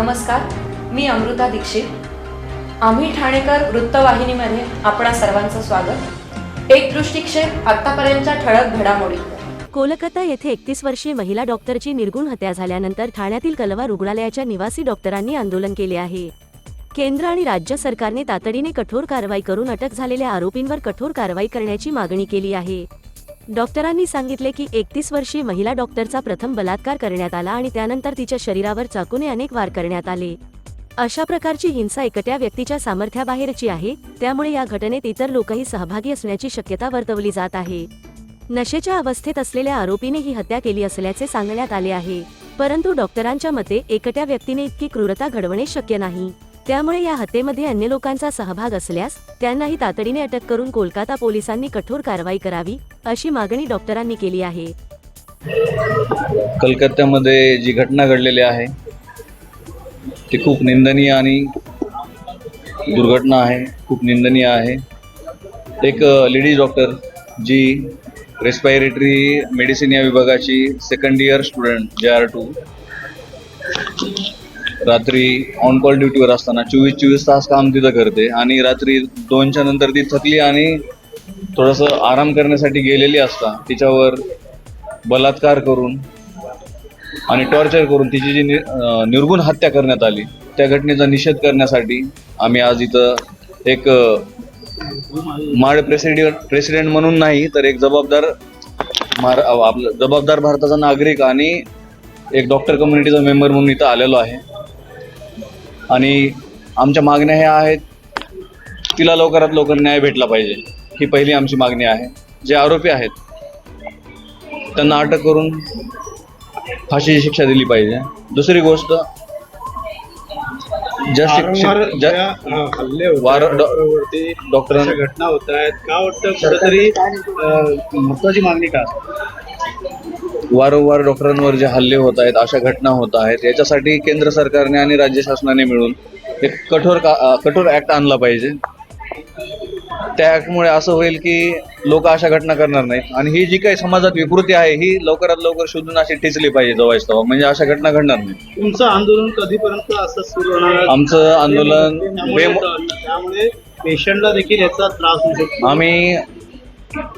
नमस्कार मी अमृता दीक्षित. आम्ही ठाणेकर वृत्तवाहिनीमध्ये आपणा सर्वांचं स्वागत. एक दृष्टिक्षेप आतापर्यंतच्या ठळक घडामोडी. कोलकाता येथे एकतीस वर्षीय महिला डॉक्टरची निर्गुण हत्या झाल्यानंतर ठाण्यातील कलवा रुग्णालयाच्या निवासी डॉक्टरांनी आंदोलन केले आहे. केंद्र आणि राज्य सरकारने तातडीने कठोर कारवाई करून अटक झालेल्या आरोपींवर कठोर कारवाई करण्याची मागणी केली आहे. डॉक्टरांनी सांगितले की एकतीस वर्षीय महिला डॉक्टरचा प्रथम बलात्कार करण्यात आला आणि त्यानंतर तिच्या शरीरावर चाकूने अनेक वार करण्यात आले. अशा प्रकारची हिंसा एकट्या व्यक्तीच्या सामर्थ्याबाहेरची आहे त्यामुळे या घटनेत इतर लोकही सहभागी असण्याची शक्यता वर्तवली जात आहे. नशेच्या अवस्थेत असलेल्या आरोपीने ही हत्या केली असल्याचे सांगण्यात आले आहे परंतु डॉक्टरांच्या मते एकट्या व्यक्तीने इतकी क्रूरता घडवणे शक्य नाही. त्यामुळे या हत्येमध्ये अन्य लोकांचा सहभाग असल्यास त्यांनाही तातडीने अटक करून कोलकाता पोलिसांनी कठोर कारवाई करावी अशी मागणी डॉक्टरांनी केली आहे. कलकत्त्यामध्ये जी घटना घडलेली आहे ती खूप निंदनीय आणि दुर्घटना आहे खूप निंदनीय आहे. एक लेडीज डॉक्टर जी रेस्पायरेटरी मेडिसिन या विभागाची second year student J R two रात्री ऑन कॉल ड्युटीवर असताना चोवीस चोवीस तास काम तिथं करते आणि रात्री दोनच्या नंतर ती थकली आणि थोडंसं आराम करण्यासाठी गेलेली असता तिच्यावर बलात्कार करून आणि टॉर्चर करून तिची जी नि- निर्गुण हत्या करण्यात आली त्या घटनेचा निषेध करण्यासाठी आम्ही आज इथं एक माळ माड प्रेसिडेंट प्रेसिडेंट म्हणून नाही तर एक जबाबदार मार आपलं जबाबदार भारताचा नागरिक आणि एक डॉक्टर कम्युनिटीचा मेंबर म्हणून इथं आलेलो आहे. आणि आमच्या मागण्या ह्या आहेत तिला लवकरात लवकर न्याय भेटला पाहिजे. ही पहिली आमची मागणी आहे. जे आरोपी आहेत त्यांना अटक करून फाशीची शिक्षा दिली पाहिजे. दुसरी गोष्ट ज्या शिक्षक ज्या, हल्ले वार- डॉक्टरवरती, घटना होत आहेत का वाटतं कुठेतरी महत्वाची मागणी का? वारंवार डॉक्टरांवर जे हल्ले होत आहेत अशा घटना होत आहेत याच्यासाठी केंद्र सरकारने आणि राज्य शासनाने मिळून एक कठोर का कठोर ऍक्ट आणला पाहिजे. त्या ऍक्टमुळे असं होईल की लोक अशा घटना करणार नाहीत. आणि ही जी काही समाजात विकृती आहे ही लवकरात लवकर शोधून अशी टिचली पाहिजे जवळच तेव्हा म्हणजे अशा घटना घडणार नाही तुमचं आंदोलन कधीपर्यंत असं सुरू होणार? आमचं आंदोलन त्यामुळे पेशंटला देखील याचा त्रास होऊ शकतो. आम्ही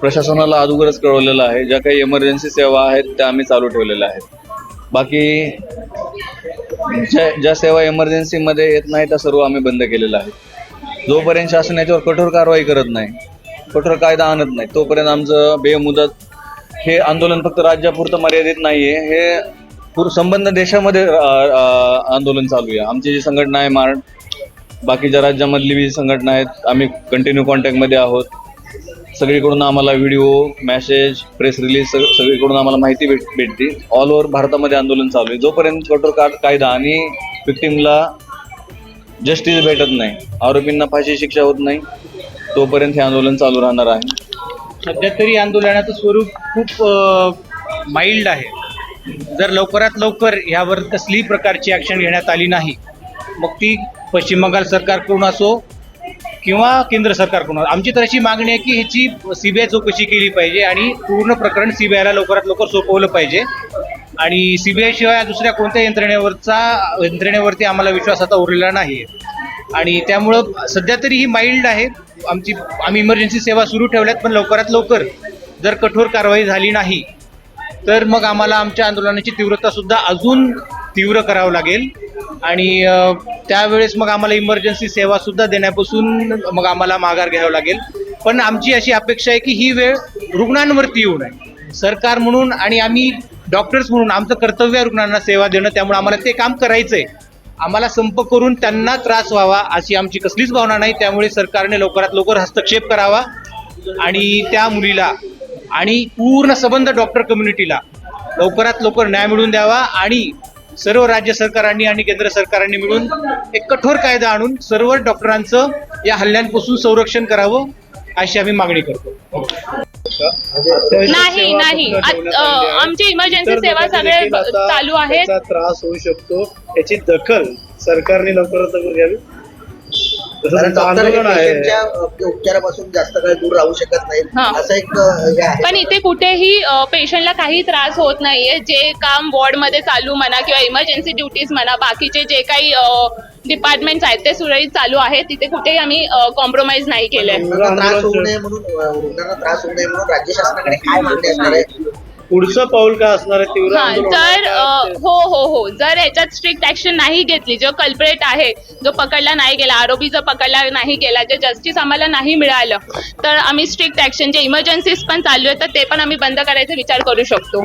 प्रशासनाला अगोदरच कळवलेलं आहे. ज्या काही इमर्जन्सी सेवा आहेत त्या आम्ही चालू ठेवलेल्या आहेत. बाकी ज्या ज्या सेवा इमर्जन्सीमध्ये येत नाही त्या सर्व आम्ही बंद केलेल्या आहेत. जोपर्यंत शासन याच्यावर कठोर कारवाई करत नाही कठोर कायदा आणत नाही तोपर्यंत आमचं बेमुदत हे आंदोलन फक्त राज्यापुरतं मर्यादित नाही आहे हे पूर संबंध देशामध्ये आंदोलन चालू आहे. आमची जी संघटना आहे मार बाकीच्या राज्यामधली बी संघटना आहेत आम्ही कंटिन्यू कॉन्टॅक्टमध्ये आहोत. सगळीकडून आम्हाला व्हिडिओ मॅसेज प्रेस रिलीज सगळीकडून आम्हाला माहिती भेट भेटते ऑल ओव्हर भारतामध्ये आंदोलन चालू आहे. जोपर्यंत कठोर का कायदा आणि विक्टीमला जस्टिस भेटत नाही आरोपींना फाशी शिक्षा होत नाही तोपर्यंत हे आंदोलन चालू राहणार आहे. सध्या तरी आंदोलनाचं स्वरूप खूप माइल्ड आहे. जर लवकरात लवकर यावर कसलीही प्रकारची ॲक्शन घेण्यात आली नाही मग ती पश्चिम बंगाल सरकारकडून असो किंवा केंद्र सरकारकडून. असो. आमची तर अशी मागणी आहे की ह्याची सी बी आय चौकशी केली पाहिजे आणि पूर्ण प्रकरण सी बी आयला लवकरात लवकर सोपवलं पाहिजे. आणि सी बी शिवाय दुसऱ्या कोणत्या यंत्रणेवरचा यंत्रणेवरती आम्हाला विश्वास आता उरलेला नाही आणि त्यामुळं सध्या तरी ही माइल्ड आहे. आमची आम्ही इमर्जन्सी सेवा सुरू ठेवल्यात पण लवकरात लवकर जर कठोर कारवाई झाली नाही तर मग आम्हाला आमच्या आंदोलनाची तीव्रता सुद्धा अजून तीव्र करावं लागेल. आणि त्यावेळेस मग आम्हाला इमर्जन्सी सेवा सुद्धा देण्यापासून मग आम्हाला माघार घ्यावं लागेल. पण आमची अशी अपेक्षा आहे की ही वेळ रुग्णांवरती येऊ नये. सरकार म्हणून आणि आम्ही डॉक्टर्स म्हणून आमचं कर्तव्य आहे रुग्णांना सेवा देणं त्यामुळे आम्हाला ते काम करायचं आहे आम्हाला संप करून त्यांना त्रास व्हावा अशी आमची कसलीच भावना नाही. त्यामुळे सरकारने लवकरात लवकर हस्तक्षेप करावा आणि त्या मुलीला आणि पूर्ण संबंध डॉक्टर कम्युनिटीला लवकरात लवकर न्याय मिळवून द्यावा आणि सर्व राज्य सरकारांनी आणि केंद्र सरकारांनी मिळून एक कठोर कायदा आणून सर्व डॉक्टरांचं या हल्ल्यांपासून संरक्षण करावं अशी आम्ही मागणी करतो. नाही नाही. आमची इमर्जन्सी सेवा सगळे चालू आहेत. त्रास होऊ शकतो. याची दखल सरकारने लवकरात लवकर घ्यावी. कारण डॉक्टर पेशंटच्या उपचारापासून जास्त काळ दूर राहू शकत नाहीत. हा. असं एक अ, हे आहे. पण इथे कुठेही पेशंटला काही त्रास होत नाहीये. जे काम वॉर्डमध्ये चालू म्हणा किंवा इमर्जन्सी ड्युटीज म्हणा बाकीचे जे काही डिपार्टमेंट्स आहेत ते सुरळीत चालू आहेत. तिथे कुठेही आम्ही कॉम्प्रोमाइज नाही केलंय. रुग्णांना त्रास होऊ नये म्हणून अ, रुग्णांना त्रास होऊ नये म्हणून राज्य शासनाकडे काय मागणी असणार आहे? पुढचं पाऊल काय असणार आहे? तीव्र हा आंदोलन अ, का? हो हो हो. जर याच्यात स्ट्रिक्ट ऍक्शन नाही घेतली जो कल्परेट आहे जो पकडला नाही गेला आरोपी जर पकडला नाही गेला जे जस्टिस आम्हाला नाही मिळालं तर आम्ही स्ट्रिक्ट ऍक्शन जे इमर्जन्सीज पण चालू आहेत तर ते पण आम्ही बंद करायचा विचार करू शकतो.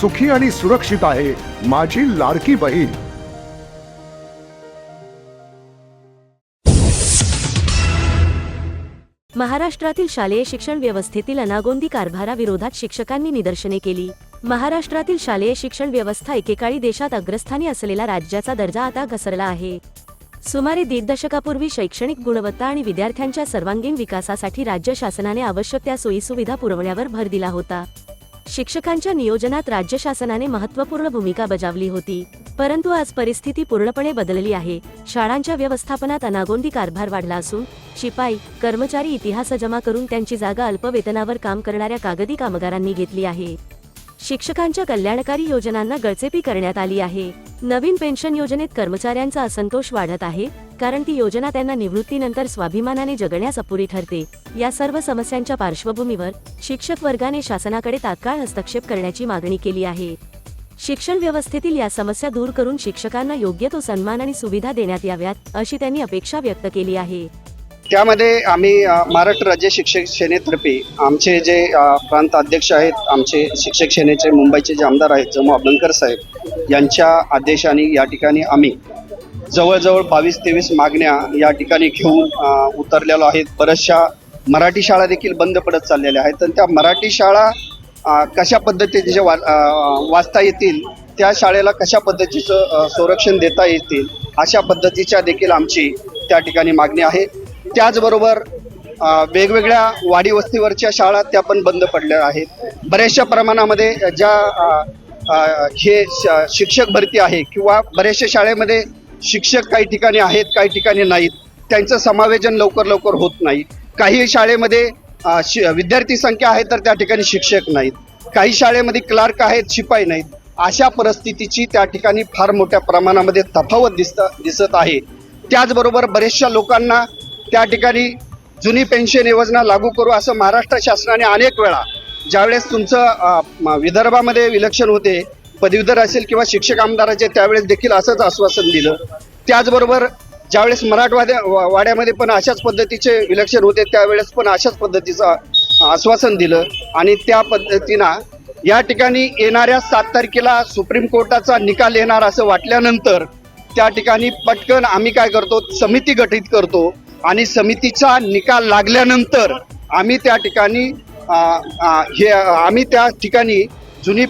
सुखी आणि सुरक्षित आहे माझी लाडकी बहीण. महाराष्ट्रातील शालेय शिक्षण व्यवस्थेतील अनागोंदी कारभाराविरोधात शिक्षकांनी निदर्शने केली. महाराष्ट्रातील शालेय शिक्षण व्यवस्था एकेकाळी देशात अग्रस्थानी असलेला राज्याचा दर्जा आता घसरला आहे. सुमारे दीड दशकापूर्वी शैक्षणिक गुणवत्ता आणि विद्यार्थ्यांच्या सर्वांगीण विकासासाठी राज्य शासनाने आवश्यक त्या सोयीसुविधा पुरवण्यावर भर दिला होता. शिक्षकांच्या नियोजनात राज्य शासनाने महत्त्वपूर्ण भूमिका बजावली होती. परंतु आज परिस्थिती पूर्णपणे बदलली आहे. शाळांच्या व्यवस्थापनात अनागोंदी कारभार वाढला असून शिपाई कर्मचारी इतिहास जमा करून त्यांची जागा अल्पवेतनावर काम करणाऱ्या कागदी कामगारांनी घेतली आहे. शिक्षकांच्या कल्याणकारी योजनांना गळचेपी करण्यात आली आहे. नवीन पेन्शन योजनेत कर्मचाऱ्यांचा असंतोष वाढत आहे. कारण ती योजना त्यांना निवृत्तीनंतर स्वाभिमानाने जगण्यास अपुरी ठरते. या सर्व समस्यांच्या पार्श्वभूमीवर शिक्षक वर्गाने शासनाकडे तात्काळ हस्तक्षेप करण्याची मागणी केली आहे. शिक्षण व्यवस्थेतील या समस्या दूर करून शिक्षकांना योग्य तो सन्मान आणि सुविधा देण्यात याव्यात अशी त्यांनी अपेक्षा व्यक्त केली आहे. त्यामध्ये आम्ही महाराष्ट्र राज्य शिक्षक सेनेतर्फे आमचे जे प्रांत अध्यक्ष आहेत आमचे शिक्षक सेनेचे मुंबईचे जे आमदार आहेत जमू अभ्यंकर साहेब यांच्या आदेशाने या ठिकाणी आम्ही जवळजवळ बावीस तेवीस मागण्या या ठिकाणी घेऊन उतरलेलो आहेत. बऱ्याचशा मराठी शाळा देखील बंद पडत चाललेल्या आहेत. आणि त्या मराठी शाळा कशा पद्धतीचे वा वाचता येतील त्या शाळेला कशा पद्धतीचं संरक्षण देता येतील अशा पद्धतीच्या देखील आमची त्या ठिकाणी मागणी आहे. त्याचबरोबर वेगवेगळ्या वाडी वस्तीवरच्या शाळा त्या पण बंद पडल्या आहेत. बऱ्याचशा प्रमाणामध्ये ज्या हे श- शिक्षक भरती आहे किंवा बऱ्याचशा शाळेमध्ये शिक्षक काही ठिकाणी आहेत काही ठिकाणी नाहीत. त्यांचं समावेशन लवकर लवकर होत नाही. काही शाळेमध्ये शि- विद्यार्थी संख्या आहे तर त्या ठिकाणी शिक्षक नाहीत. काही शाळेमध्ये क्लार्क आहेत शिपाई नाहीत. अशा परिस्थितीची त्या ठिकाणी फार मोठ्या प्रमाणामध्ये तफावत दिसत दिसत आहे. त्याचबरोबर बरेचशा लोकांना त्या ठिकाणी जुनी पेन्शन योजना लागू करू असं महाराष्ट्र शासनाने अनेक वेळा ज्यावेळेस तुमचं विदर्भामध्ये विलक्षण होते पदवीधर असेल किंवा शिक्षक आमदाराचे त्यावेळेस देखील असंच आश्वासन दिलं. त्याचबरोबर ज्यावेळेस मराठवाड्या वा- वाड्यामध्ये पण अशाच पद्धतीचे विलक्षण होते त्यावेळेस पण अशाच पद्धतीचं आश्वासन दिलं. आणि त्या पद्धतीनं या ठिकाणी येणाऱ्या सात तारखेला सुप्रीम कोर्टाचा निकाल येणार असं वाटल्यानंतर त्या ठिकाणी पटकन आम्ही काय करतो समिती गठीत करतो. आणि समितीचा निकाल लागल्यानंतर आम्ही त्या ठिकाणी हे आम्ही त्या ठिकाणी जुनी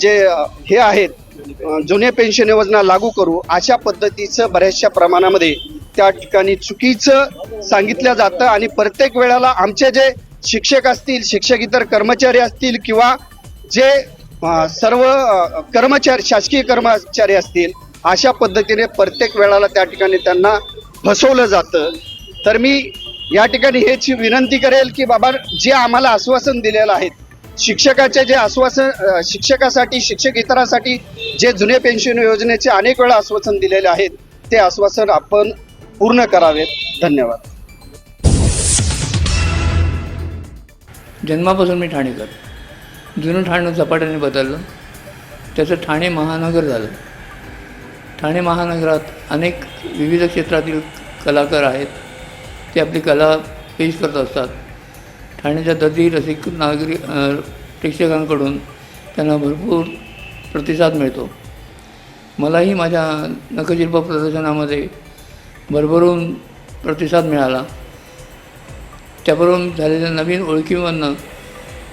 जे हे आहेत जुने पेन्शन योजना लागू करू अशा पद्धतीचं बऱ्याचशा प्रमाणामध्ये त्या ठिकाणी चुकीचं सांगितलं जातं आणि प्रत्येक वेळेला आमचे जे शिक्षक असतील शिक्षक इतर कर्मचारी असतील किंवा जे सर्व कर्मचारी शासकीय कर्मचारी असतील अशा पद्धतीने प्रत्येक वेळाला त्या ठिकाणी त्यांना फसवलं जातं. तर मी या ठिकाणी हेच विनंती करेल की बाबा जे आम्हाला आश्वासन दिलेलं आहे शिक्षकाचे जे आश्वासन शिक्षकासाठी शिक्षक इतरांसाठी जे जुने पेन्शन योजनेचे अनेक वेळा आश्वासन दिलेले आहेत ते आश्वासन आपण पूर्ण करावेत. धन्यवाद. जन्मापासून मी ठाणेकर. जुनं ठाणं झपाट्याने बदललं. त्याचं ठाणे महानगर झालं. ठाणे महानगरात अनेक विविध क्षेत्रातील कलाकार आहेत. ते आपली कला पेश करत असतात. ठाण्याच्या दर्दी रसिक नागरिक प्रेक्षकांकडून त्यांना भरपूर प्रतिसाद मिळतो. मलाही माझ्या नखशिल्प प्रदर्शनामध्ये भरभरून प्रतिसाद मिळाला. त्याबरोबर झालेल्या नवीन ओळखीवरनं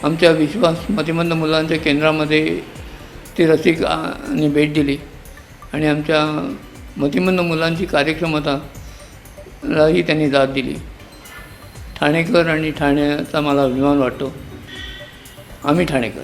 आमच्या विश्वास मतिमंद मुलांच्या केंद्रामध्ये ती रसिकाने भेट दिली. आणि आमच्या मतिमंद मुलांची कार्यक्षमतालाही त्यांनी दाद दिली. ठाणेकर आणि ठाण्याचा मला अभिमान वाटतो आम्ही ठाणेकर